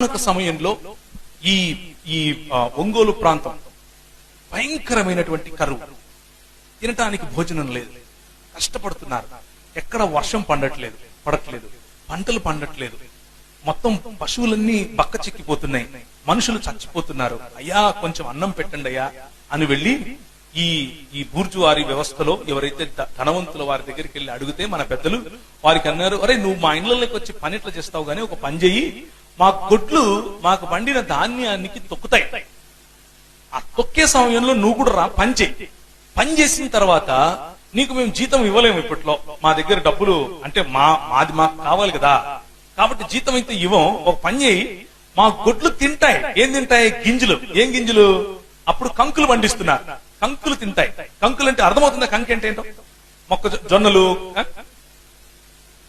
ఒకానొక సమయంలో ఈ ఈ ఒంగోలు ప్రాంతం భయంకరమైనటువంటి కరువు. తినటానికి భోజనం లేదు. కష్టపడుతున్నారు. ఎక్కడ వర్షం పండట్లేదు పడట్లేదు. పంటలు పండట్లేదు. మొత్తం పశువులన్నీ బక్క చిక్కిపోతున్నాయి. మనుషులు చచ్చిపోతున్నారు. అయ్యా కొంచెం అన్నం పెట్టండి అయ్యా అని వెళ్ళి ఈ ఈ బూర్జువారి వ్యవస్థలో ఎవరైతే ధనవంతుల వారి దగ్గరికి వెళ్ళి అడిగితే మన పెద్దలు వారికి అన్నారు అరే నువ్వు మా ఇండ్లలోకి వచ్చి పని ఎట్లా చేస్తావు? గానీ ఒక పని చెయ్యి. మా గొడ్లు మాకు పండిన ధాన్యానికి తొక్కుతాయి. ఆ తొక్కే సమయంలో నువ్వు కూడా రా పని చెయ్యి. పని చేసిన తర్వాత నీకు మేము జీతం ఇవ్వలేము ఇప్పట్లో. మా దగ్గర డబ్బులు అంటే మా మాది మాకు కావాలి కదా. కాబట్టి జీతం అయితే ఇవ్వం. ఒక పని చేయి మా గొడ్లు తింటాయి. ఏం తింటాయి? గింజలు. ఏం గింజలు? అప్పుడు కంకులు పండిస్తున్నారు కంకులు తింటాయి. కంకులు అంటే అర్థమవుతుందా? కంకి అంటే ఏంటో? మొక్క జొన్నలు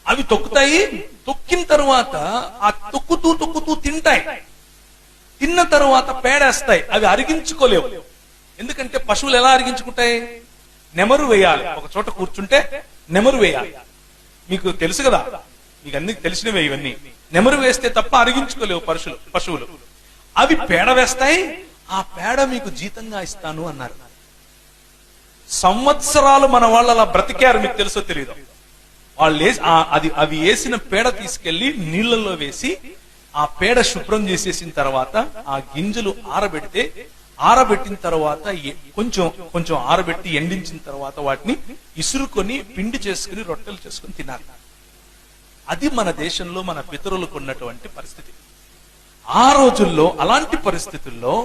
అవి తొక్కుతాయి. తొక్కిన తర్వాత ఆ తొక్కుతూ తొక్కుతూ తింటాయి. తిన్న తర్వాత పేడేస్తాయి. అవి అరిగించుకోలేవు. ఎందుకంటే పశువులు ఎలా అరిగించుకుంటాయి? నెమరు వేయాలి. ఒక చోట కూర్చుంటే నెమరు వేయాలి. మీకు తెలుసు కదా? మీకు అన్ని తెలిసినవే ఇవన్నీ. నెమరు వేస్తే తప్ప అరిగించుకోలేవు పశువులు పశువులు. అవి పేడ వేస్తాయి. ఆ పేడ మీకు జీతంగా ఇస్తాను అన్నారు. సంవత్సరాలు మన వాళ్ళు అలా బ్రతికారు మీకు తెలుసో తెలియదు వాళ్ళు అది అవి వేసిన పేడ తీసుకెళ్ళి నీళ్ళలో వేసి ఆ పేడ శుభ్రం చేసేసిన తర్వాత ఆ గింజలు ఆరబెడితే ఆరబెట్టిన తర్వాత కొంచెం కొంచెం ఆరబెట్టి ఎండించిన తర్వాత వాటిని ఇసురుకొని పిండి చేసుకుని రొట్టెలు చేసుకుని తినాలి. అది మన దేశంలో మన పితరులకు ఉన్నటువంటి పరిస్థితి. ఆ రోజుల్లో అలాంటి పరిస్థితుల్లో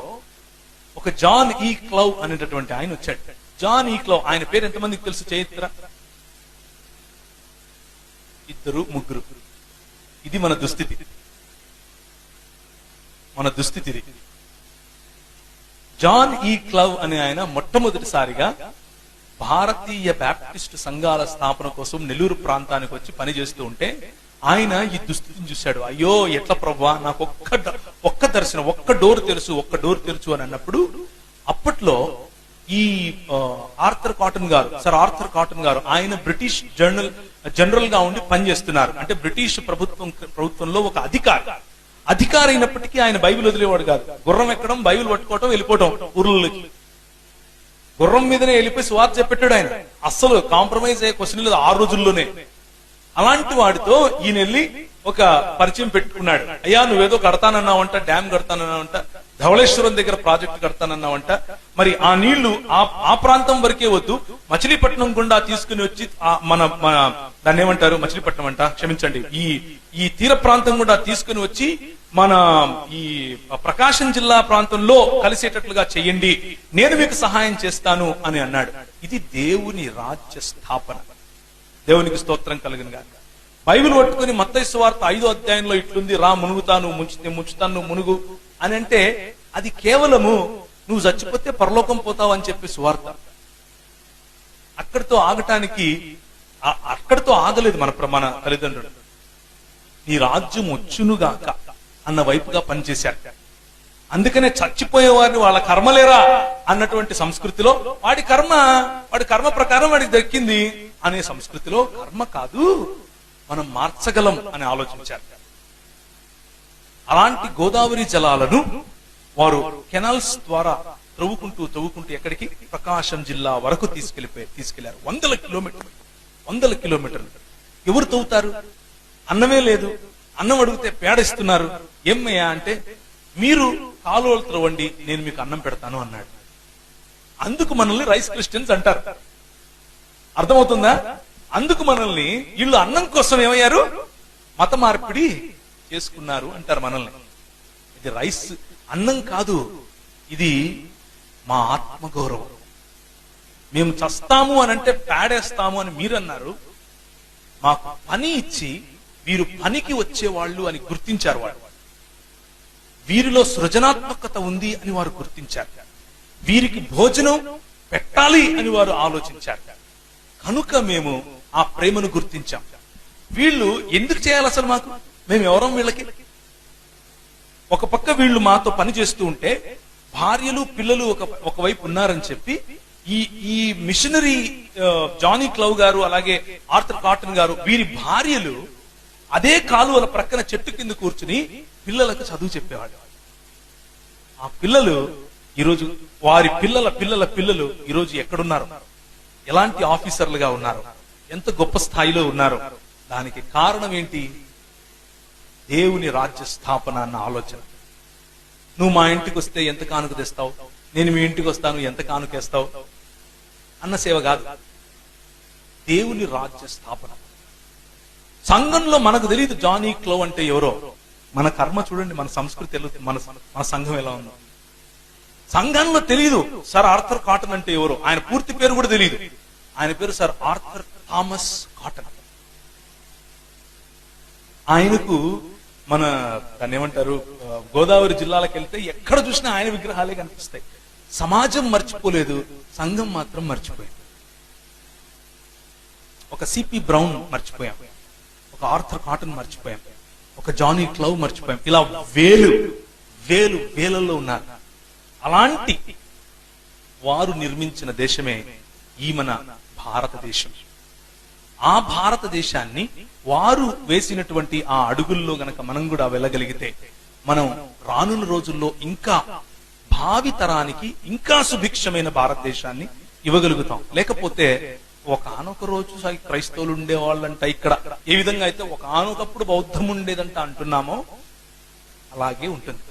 ఒక జాన్ ఈ క్లౌ అనేటటువంటి ఆయన వచ్చాడు. జాన్ ఈ క్లౌ ఆయన పేరు ఎంతమందికి తెలుసు చరిత్ర ఇద్దరు ముగ్గురు. ఇది మన దుస్థితి. మన దుస్థితి జాన్ ఈ క్లవ్ అనే ఆయన మొట్టమొదటిసారిగా భారతీయ బ్యాప్టిస్ట్ సంఘాల స్థాపన కోసం నెల్లూరు ప్రాంతానికి వచ్చి పనిచేస్తూ ఉంటే ఆయన ఈ దుస్థితిని చూశాడు. అయ్యో ఎట్లా ప్రభా నాకు ఒక్క ఒక్క దర్శనం ఒక్క డోర్ తెలుసు ఒక్క డోర్ తెరుచు అని అన్నప్పుడు అప్పట్లో ఈ Arthur Cotton garu sir Arthur Cotton garu ఆయన బ్రిటిష్ జర్నల్ జనరల్గా ఉండి పనిచేస్తున్నారు. అంటే బ్రిటిష్ ప్రభుత్వం ప్రభుత్వంలో ఒక అధికారి. అధికారి అయినప్పటికీ ఆయన బైబిల్ వదిలేవాడు కాదు. గుర్రం ఎక్కడం బైబిల్ పట్టుకోవటం వెళ్ళిపోవటం ఊర్లలోకి గుర్రం మీదనే వెళ్ళిపోయి స్వార్థ చెప్పెట్టాడు ఆయన. అస్సలు కాంప్రమైజ్ అయ్యే క్వశ్చన్ లేదు ఆ రోజుల్లోనే. అలాంటి వాడితో ఈయన వెళ్ళి ఒక పరిచయం పెట్టుకున్నాడు. అయ్యా నువ్వేదో కడతానన్నావంట డ్యామ్ కడతానన్నావంట ధవళేశ్వరం దగ్గర ప్రాజెక్టు కడతానన్నావంట. మరి ఆ నీళ్ళు ఆ ఆ ప్రాంతం వరకే వద్దు. మచిలీపట్నం గుండా తీసుకుని వచ్చి మన మన దాన్ని ఏమంటారు? మచిలీపట్నం అంట. క్షమించండి. ఈ ఈ తీర ప్రాంతం గుండా తీసుకుని వచ్చి మన ఈ ప్రకాశం జిల్లా ప్రాంతంలో కలిసేటట్లుగా చెయ్యండి నేను మీకు సహాయం చేస్తాను అని అన్నాడు. ఇది దేవుని రాజ్య స్థాపన. దేవునికి స్తోత్రం కలిగిన గాక. బైబిల్ పట్టుకుని మత్తైస్ వార్త ఐదో అధ్యాయంలో ఇట్లుంది. రా మునుగుతాను ముంచితే ముంచుతాను మునుగు. అని అంటే అది కేవలము నువ్వు చచ్చిపోతే పరలోకం పోతావు అని చెప్పి సువార్త. అక్కడితో ఆగటానికి అక్కడితో ఆగలేదు మన ప్రమాణ తల్లిదండ్రులు. నీ రాజ్యం వచ్చునుగాక అన్న వైపుగా పనిచేశారు. అందుకనే చచ్చిపోయే వారిని వాళ్ళ కర్మలేరా అన్నటువంటి సంస్కృతిలో వాడి కర్మ వాడి కర్మ ప్రకారం వాడికి దక్కింది అనే సంస్కృతిలో కర్మ కాదు మనం మార్చగలం అని ఆలోచించారు. అలాంటి గోదావరి జలాలను వారు కెనాల్స్ ద్వారా త్రవ్వుకుంటూ త్రవ్వుకుంటూ ఎక్కడికి? ప్రకాశం జిల్లా వరకు తీసుకెళ్ళిపోయి తీసుకెళ్ళారు. వందల కిలోమీటర్లు. వందల కిలోమీటర్లు. ఎవరు తవ్వుతారు? అన్నమే లేదు. అన్నం అడిగితే పేడ ఇస్తున్నారు ఏమయ్యా అంటే మీరు కాలువలు త్రవ్వండి నేను మీకు అన్నం పెడతాను అన్నాడు. అందుకు మనల్ని రైస్ క్రిస్టియన్స్ అంటారు. అర్థమవుతుందా? అందుకు మనల్ని వీళ్ళు అన్నం కోసం ఏమయ్యారు మత మార్పిడి చేసుకున్నారు అంటారు మనల్ని. ఇది రైస్ అన్నం కాదు. ఇది మా ఆత్మగౌరవం. మేము చస్తాము అని అంటే పేడేస్తాము అని మీరు అన్నారు మాకు పని ఇచ్చి వీరు పనికి వచ్చేవాళ్ళు అని గుర్తించారు వాడు వీరిలో సృజనాత్మకత ఉంది అని వారు గుర్తించారు. వీరికి భోజనం పెట్టాలి అని వారు ఆలోచించారు. కనుక మేము ఆ ప్రేమను గుర్తించాం. వీళ్ళు ఎందుకు చేయాలి అసలు మాకు? మేము ఎవరం వీళ్ళకి? ఒక పక్క వీళ్ళు మాతో పని చేస్తూ ఉంటే భార్యలు పిల్లలు ఒక ఒకవైపు ఉన్నారని చెప్పి ఈ ఈ మిషనరీ జానీ క్లవ్ గారు అలాగే ఆర్థర్ కాటన్ గారు వీరి భార్యలు అదే కాలువల ప్రక్కన చెట్టు కింద కూర్చుని పిల్లలకు చదువు చెప్పేవాడు ఆ పిల్లలు ఈరోజు వారి పిల్లల పిల్లల పిల్లలు ఈరోజు ఎక్కడున్నారు? ఎలాంటి ఆఫీసర్లుగా ఉన్నారు? ఎంత గొప్ప స్థాయిలో ఉన్నారు? దానికి కారణం ఏంటి? దేవుని రాజ్య స్థాపన అన్న ఆలోచన. నువ్వు మా ఇంటికి వస్తే ఎంత కానుక తెస్తావు? నేను మీ ఇంటికి వస్తాను ఎంత కానుకేస్తావు అన్న సేవ కాదు. దేవుని రాజ్య స్థాపన. సంఘంలో మనకు తెలియదు జానీ క్లో అంటే ఎవరో. మన కర్మ చూడండి మన సంస్కృతి ఎలా- మన మన సంఘం ఎలా ఉందో? సంఘంలో తెలియదు సార్ ఆర్థర్ కాటన్ అంటే ఎవరో. ఆయన పూర్తి పేరు కూడా తెలియదు. ఆయన పేరు సార్ ఆర్థర్ థామస్ కాటన్. ఆయనకు మన దాన్ని ఏమంటారు గోదావరి జిల్లాలకు వెళ్తే ఎక్కడ చూసినా ఆయన విగ్రహాలే కనిపిస్తాయి. సమాజం మర్చిపోలేదు సంఘం మాత్రం మర్చిపోయింది. ఒక సిపి బ్రౌన్ మర్చిపోయాం. ఒక ఆర్థర్ కాటన్ మర్చిపోయాం. ఒక జానీ క్లవ్ మర్చిపోయాం. ఇలా వేలు వేలు వేలల్లో ఉన్నారు. అలాంటి వారు నిర్మించిన దేశమే ఈ మన భారతదేశం. ఆ భారతదేశాన్ని వారు వేసినటువంటి ఆ అడుగుల్లో గనక మనం కూడా వెళ్ళగలిగితే మనం రానున్న రోజుల్లో ఇంకా భావి తరానికి ఇంకా సుభిక్షమైన భారతదేశాన్ని ఇవ్వగలుగుతాం. లేకపోతే ఒకనొక రోజు క్రైస్తవులు ఉండేవాళ్ళంట ఇక్కడ. ఏ విధంగా అయితే ఒకనొకప్పుడు బౌద్ధం ఉండేదంట అంటున్నామో అలాగే ఉంటుంది.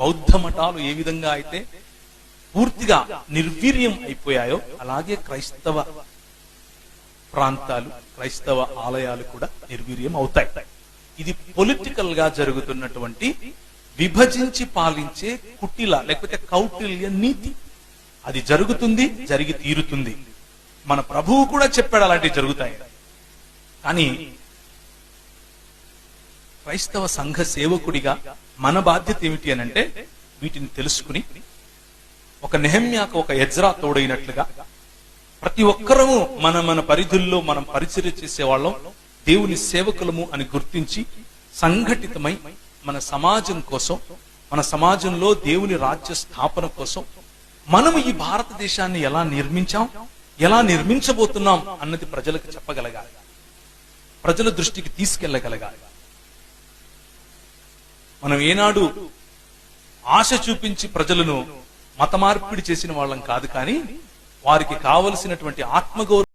బౌద్ధ మఠాలు ఏ విధంగా అయితే పూర్తిగా నిర్వీర్యం అయిపోయాయో అలాగే క్రైస్తవ ప్రాంతాలు క్రైస్తవ ఆలయాలు కూడా నిర్వీర్యం అవుతాయి. ఇది పొలిటికల్గా జరుగుతున్నటువంటి విభజించి పాలించే కుటిల లేకపోతే కౌటిల్య నీతి. అది జరుగుతుంది జరిగి తీరుతుంది. మన ప్రభువు కూడా చెప్పాడు అలాంటివి జరుగుతాయి. కానీ క్రైస్తవ సంఘ సేవకుడిగా మన బాధ్యత ఏమిటి అని అంటే వీటిని తెలుసుకుని ఒక నెహమ్యాకు ఒక ఎజ్రా తోడైనట్లుగా ప్రతి ఒక్కరము మన మన పరిధుల్లో మనం పరిచర్య చేసేవాళ్ళం దేవుని సేవకులము అని గుర్తించి సంఘటితమై మన సమాజం కోసం మన సమాజంలో దేవుని రాజ్య స్థాపన కోసం మనం ఈ భారతదేశాన్ని ఎలా నిర్మించాం ఎలా నిర్మించబోతున్నాం అన్నది ప్రజలకు చెప్పగలగాలి. ప్రజల దృష్టికి తీసుకెళ్ళగలగాలి మనం ఏనాడు ఆశ చూపించి ప్రజలను మత మార్పిడి చేసిన వాళ్ళం కాదు కానీ వారికి కావలసినటువంటి ఆత్మగౌరవం